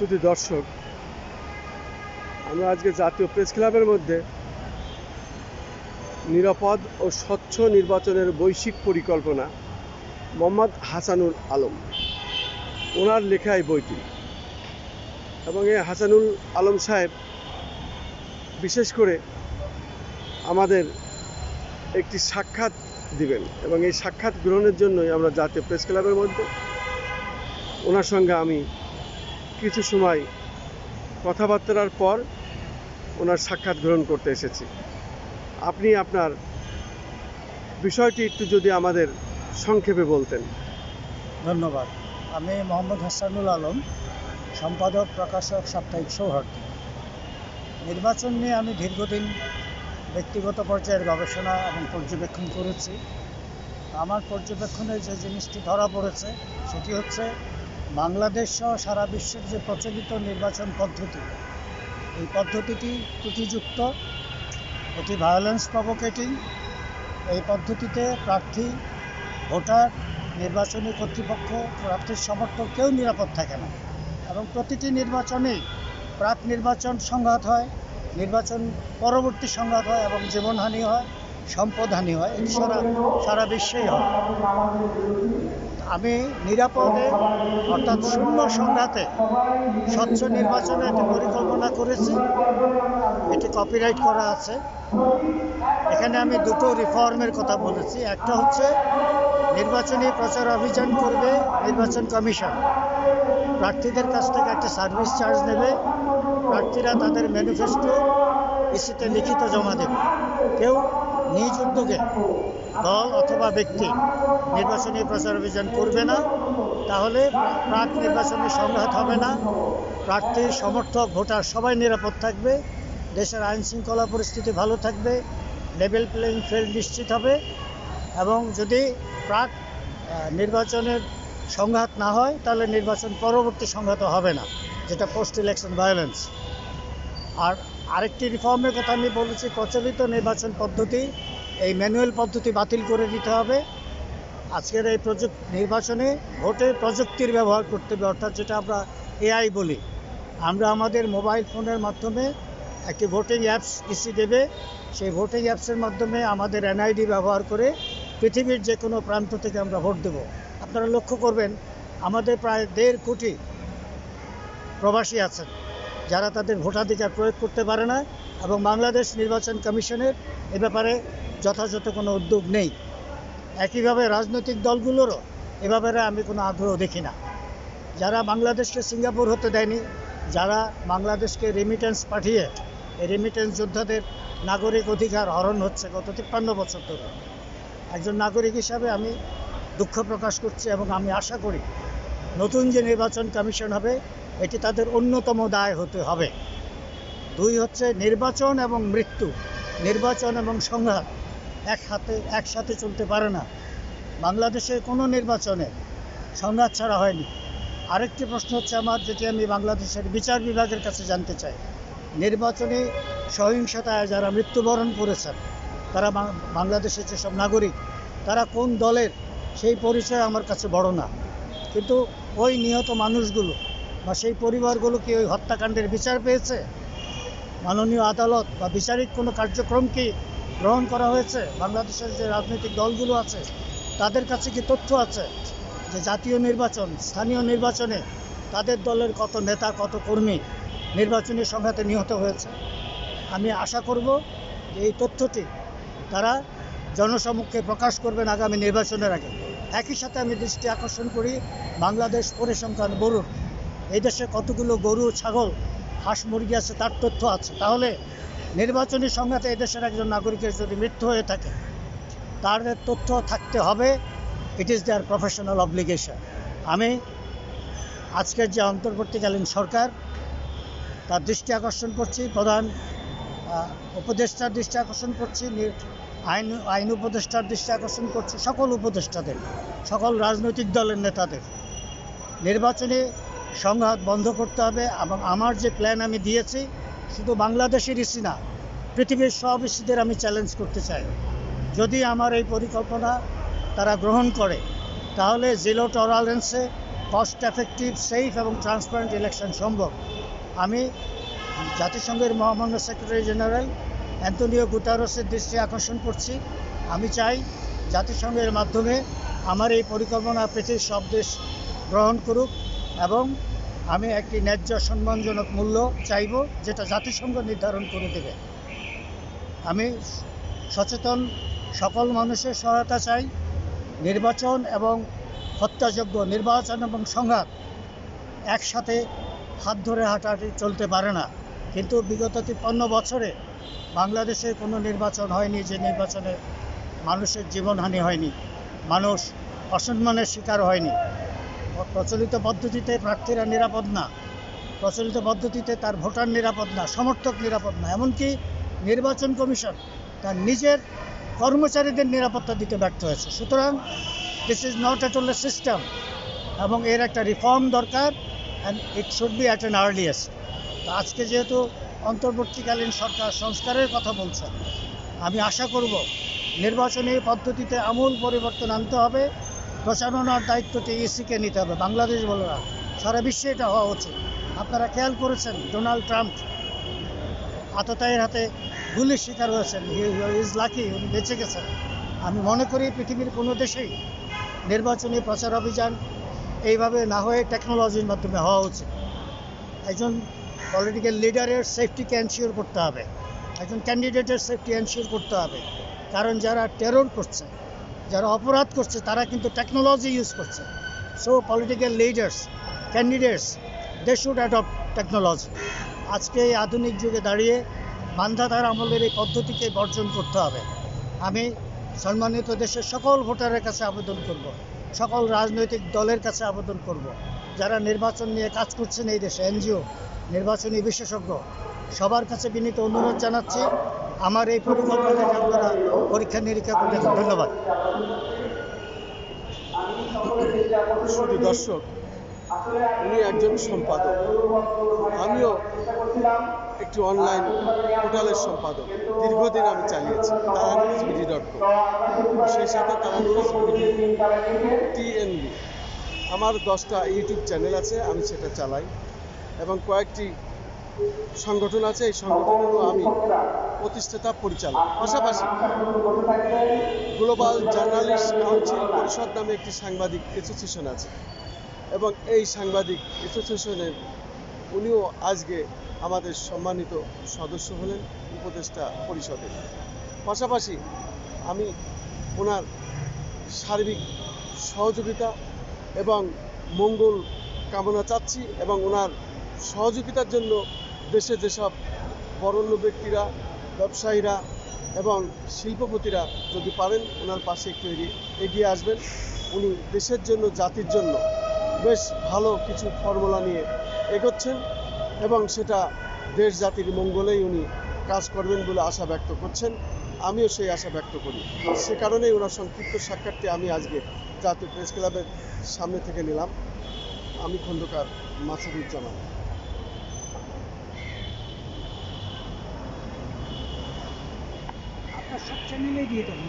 শুধু দর্শক, আমরা আজকে জাতীয় প্রেস ক্লাবের মধ্যে নিরাপদ ও স্বচ্ছ নির্বাচনের বৈশ্বিক পরিকল্পনা মোহাম্মদ হাসানুল আলম। ওনার লেখা এই বইটি। এবং এই হাসানুল আলম সাহেব বিশেষ করে আমাদের একটি সাক্ষাৎ দিবেন এবং এই সাক্ষাৎ গ্রহণের জন্যই আমরা জাতীয় প্রেস ক্লাবের মধ্যে, ওনার সঙ্গে আমি কিছু সময় কথাবার্তার পর ওনার সাক্ষাৎ গ্রহণ করতে এসেছি। আপনি আপনার বিষয়টি একটু যদি আমাদের সংক্ষেপে বলতেন। ধন্যবাদ। আমি মোহাম্মদ হাসানুল আলম, সম্পাদক, প্রকাশক, সাপ্তাহিক সৌহার্দ্য। নির্বাচন নিয়ে আমি দীর্ঘদিন ব্যক্তিগত পর্যায়ের গবেষণা এবং পর্যবেক্ষণ করেছি। আমার পর্যবেক্ষণে যে জিনিসটি ধরা পড়েছে, সেটি হচ্ছে বাংলাদেশ সহ সারা বিশ্বের যে প্রচলিত নির্বাচন পদ্ধতি, এই পদ্ধতিটি ত্রুটিযুক্ত এটি ভায়োলেন্স প্রভোকেটিং এই পদ্ধতিতে প্রার্থী, ভোটার, নির্বাচনী কর্তৃপক্ষ, প্রার্থীর সমর্থক কেউ নিরাপদ থাকে না। এবং প্রতিটি নির্বাচনেই প্রাক নির্বাচন সংঘাত হয়, নির্বাচন পরবর্তী সংঘাত হয় এবং জীবনহানি হয় সম্পদহানি হয়। এটি সারা সারা বিশ্বেই হয়। আমি নিরাপদে, অর্থাৎ শূন্য সংঘাতে স্বচ্ছ নির্বাচনে একটি পরিকল্পনা করেছি। এটি কপিরাইট করা আছে। এখানে আমি দুটো রিফর্মের কথা বলেছি। একটা হচ্ছে নির্বাচনী প্রচার অভিযান করবে নির্বাচন কমিশন। প্রার্থীদের কাছ থেকে একটা সার্ভিস চার্জ নেবে। প্রার্থীরা তাদের ম্যানিফেস্টো ইসিতে লিখিত জমা দেবে। কেউ নিজ উদ্যোগে দল অথবা ব্যক্তি নির্বাচনী প্রচার অভিযান করবে না, তাহলে প্রাক নির্বাচনী সংঘাত হবে না। প্রার্থী, সমর্থক, ভোটার সবাই নিরাপদ থাকবে। দেশের আইন শৃঙ্খলা পরিস্থিতি ভালো থাকবে। লেভেল প্লেইং ফিল্ড নিশ্চিত হবে এবং যদি প্রাক নির্বাচনের সংঘাত না হয়, তাহলে নির্বাচন পরবর্তী সংঘাত হবে না, যেটা পোস্ট ইলেকশন ভায়োলেন্স আর আরেকটি রিফর্মের কথা আমি বলেছি, প্রচলিত নির্বাচন পদ্ধতি, এই ম্যানুয়াল পদ্ধতি বাতিল করে দিতে হবে। আজকের এই প্রযুক্ত নির্বাচনে ভোটে প্রযুক্তির ব্যবহার করতে হবে, অর্থাৎ যেটা আমরা এআই বলি। আমরা আমাদের মোবাইল ফোনের মাধ্যমে একটি ভোটিং অ্যাপস ইসি দেবে, সেই ভোটিং অ্যাপসের মাধ্যমে আমাদের এনআইডি ব্যবহার করে পৃথিবীর যে কোনো প্রান্ত থেকে আমরা ভোট দেব। আপনারা লক্ষ্য করবেন, আমাদের প্রায় দেড় কোটি প্রবাসী আছেন। যারা তাদের ভোটাধিকার প্রয়োগ করতে পারে না এবং বাংলাদেশ নির্বাচন কমিশনের এ ব্যাপারে যথাযথ কোনো উদ্যোগ নেই। একইভাবে রাজনৈতিক দলগুলোরও এ ব্যাপারে আমি কোনো আগ্রহ দেখি না। যারা বাংলাদেশকে সিঙ্গাপুর হতে দেয়নি, যারা বাংলাদেশকে রেমিটেন্স পাঠিয়ে রেমিটেন্স যোদ্ধাদের নাগরিক অধিকার হরণ হচ্ছে গত তিপ্পান্ন বছর ধরে। একজন নাগরিক হিসাবে আমি দুঃখ প্রকাশ করছি এবং আমি আশা করি নতুন যে নির্বাচন কমিশন হবে এটি তাদের অন্যতম দায় হতে হবে। দুই হচ্ছে নির্বাচন এবং মৃত্যু। নির্বাচন এবং সংঘাত এক হাতে, একসাথে চলতে পারে না। বাংলাদেশে কোনো নির্বাচনে সংঘাত ছাড়া হয়নি। আরেকটি প্রশ্ন হচ্ছে আমার, যেটি আমি বাংলাদেশের বিচার বিভাগের কাছে জানতে চাই। নির্বাচনে সহিংসতায় যারা মৃত্যুবরণ করেছেন, তারা বাংলাদেশের যেসব নাগরিক, তারা কোন দলের, সেই পরিচয় আমার কাছে বড় না। কিন্তু ওই নিহত মানুষগুলো বা সেই পরিবারগুলো কি ওই হত্যাকাণ্ডের বিচার পেয়েছে? মাননীয় আদালত বা বিচারিক কোনো কার্যক্রম কি গ্রহণ করা হয়েছে? বাংলাদেশের যে রাজনৈতিক দলগুলো আছে, তাদের কাছে কি তথ্য আছে যে জাতীয় নির্বাচন, স্থানীয় নির্বাচনে তাদের দলের কত নেতা, কত কর্মী নির্বাচনী সংঘাতে নিহত হয়েছে? আমি আশা করব যে এই তথ্যটি তারা জনসমক্ষে প্রকাশ করবেন আগামী নির্বাচনের আগে। একই সাথে আমি দৃষ্টি আকর্ষণ করি বাংলাদেশ পরিসংখ্যান বলুন এই দেশে কতগুলো গরু, ছাগল, হাঁস, মুরগি আছে, তার তথ্য আছে। তাহলে নির্বাচনী সংঘাতে এদেশের একজন নাগরিকের যদি মৃত্যু হয়ে থাকে, তার তথ্য থাকতে হবে। It is their professional obligation আমি আজকের যে অন্তর্বর্তীকালীন সরকার, তার দৃষ্টি আকর্ষণ করছি, প্রধান উপদেষ্টার দৃষ্টি আকর্ষণ করছি আইন আইন উপদেষ্টার দৃষ্টি আকর্ষণ করছি সকল উপদেষ্টাদের, সকল রাজনৈতিক দলের নেতাদের। নির্বাচনে সংঘাত বন্ধ করতে হবে এবং আমার যে প্ল্যান আমি দিয়েছি, শুধু বাংলাদেশের ইস্যু না, পৃথিবীর সব ইস্যুদের আমি চ্যালেঞ্জ করতে চাই। যদি আমার এই পরিকল্পনা তারা গ্রহণ করে, তাহলে জিরো টলারেন্সে কস্ট এফেক্টিভ সেফ এবং ট্রান্সপারেন্ট ইলেকশন সম্ভব। আমি জাতিসংঘের মহামান্য সেক্রেটারি জেনারেল অ্যান্টনিও গুতারসের দৃষ্টি আকর্ষণ করছি। আমি চাই জাতিসংঘের মাধ্যমে আমার এই পরিকল্পনা পৃথিবীর সব দেশ গ্রহণ করুক। এবং আমি একটি ন্যায্য সম্মানজনক মূল্য চাইব, যেটা জাতিসংঘ নির্ধারণ করে দেবে। আমি সচেতন সকল মানুষের সহায়তা চাই। নির্বাচন এবং হত্যাযোগ্য নির্বাচন এবং সংঘাত একসাথে হাত ধরে হাঁটাহাঁটি চলতে পারে না। কিন্তু বিগত তিপ্পান্ন বছরে বাংলাদেশে কোনো নির্বাচন হয়নি যে নির্বাচনে মানুষের জীবনহানি হয়নি। মানুষ অসম্মানের শিকার হয়নি। প্রচলিত পদ্ধতিতে প্রার্থীরা নিরাপদ না। প্রচলিত পদ্ধতিতে তার ভোটার নিরাপদ না, সমর্থক নিরাপদ না। এমনকি নির্বাচন কমিশন তার নিজের কর্মচারীদের নিরাপত্তা দিতে ব্যর্থ হয়েছে। সুতরাং this is not at all a system এবং এর একটা রিফর্ম দরকার and it should be at an earliest তো আজকে যেহেতু অন্তর্বর্তীকালীন সরকার সংস্কারের কথা বলছে, আমি আশা করব নির্বাচনী পদ্ধতিতে আমূল পরিবর্তন আনতে হবে। প্রচারণার দায়িত্বটি ইসিকে নিতে হবে। বাংলাদেশ বলে না, সারা বিশ্বে এটা হওয়া উচিত। আপনারা খেয়াল করেছেন, ডোনাল্ড ট্রাম্প আততায়ীর হাতে গুলির শিকার হয়েছেন। ইজ লাকি, উনি বেঁচে গেছেন। আমি মনে করি পৃথিবীর কোনো দেশেই নির্বাচনী প্রচার অভিযান এইভাবে না হয়ে টেকনোলজির মাধ্যমে হওয়া উচিত। একজন পলিটিক্যাল লিডারের সেফটিকে এনশিওর করতে হবে। একজন ক্যান্ডিডেটের সেফটি এনশিওর করতে হবে। কারণ যারা টেরর করছে যারা অপরাধ করছে, তারা কিন্তু টেকনোলজি ইউজ করছে। So political leaders candidates they should adopt technology আজকে এই আধুনিক যুগে দাঁড়িয়ে মান্ধাতার আমলের এই পদ্ধতিকে বর্জন করতে হবে। আমি সম্মানিত দেশের সকল ভোটারের কাছে আবেদন করব। সকল রাজনৈতিক দলের কাছে আবেদন করব। যারা নির্বাচন নিয়ে কাজ করছেন এই দেশে, এনজিও, নির্বাচনী বিশেষজ্ঞ, সবার কাছে বিনীত অনুরোধ জানাচ্ছি। আমার এই পরিকল্পনাকে আপনারা পরীক্ষা নিরীক্ষা করে দেখুন ধন্যবাদ। দর্শক, উনি একজন সম্পাদক। আমিও একটি অনলাইন পোর্টালের সম্পাদক। দীর্ঘদিন আমি চালিয়েছি তারা নিউজ বিডি ডট কম সেই সাথে তারা নিউজ বিডি টিএনবি। আমার দশটা ইউটিউব চ্যানেল আছে, আমি সেটা চালাই। এবং কয়েকটি সংগঠন আছে, এই সংগঠনেরও আমি প্রতিষ্ঠাতা, পরিচালক। পাশাপাশি গ্লোবাল জার্নালিস্ট কাউন্সিল পরিষদ নামে একটি সাংবাদিক অ্যাসোসিয়েশন আছে এবং এই সাংবাদিক অ্যাসোসিয়েশনের উনিও আজকে আমাদের সম্মানিত সদস্য হলেন, উপদেষ্টা পরিষদে। পাশাপাশি আমি ওনার সার্বিক সহযোগিতা এবং মঙ্গল কামনা চাচ্ছি এবং ওনার সহযোগিতার জন্য দেশে যেসব বরণ্য ব্যক্তিরা, ব্যবসায়ীরা এবং শিল্পপতিরা যদি পারেন, ওনার পাশে একটু এগিয়ে- আসবেন। উনি দেশের জন্য, জাতির জন্য বেশ ভালো কিছু ফর্মুলা নিয়ে এগোচ্ছেন এবং সেটা দেশ জাতির মঙ্গলেই উনি কাজ করবেন বলে আশা ব্যক্ত করছেন। আমিও সেই আশা ব্যক্ত করি। সে কারণেই ওনার সংক্ষিপ্ত সাক্ষাৎটি আমি আজকে জাতীয় প্রেস ক্লাবের সামনে থেকে নিলাম। আমি খন্দকার মাসুদুজ্জামান। আপনার সব চ্যানেলেই দিয়ে দেবেন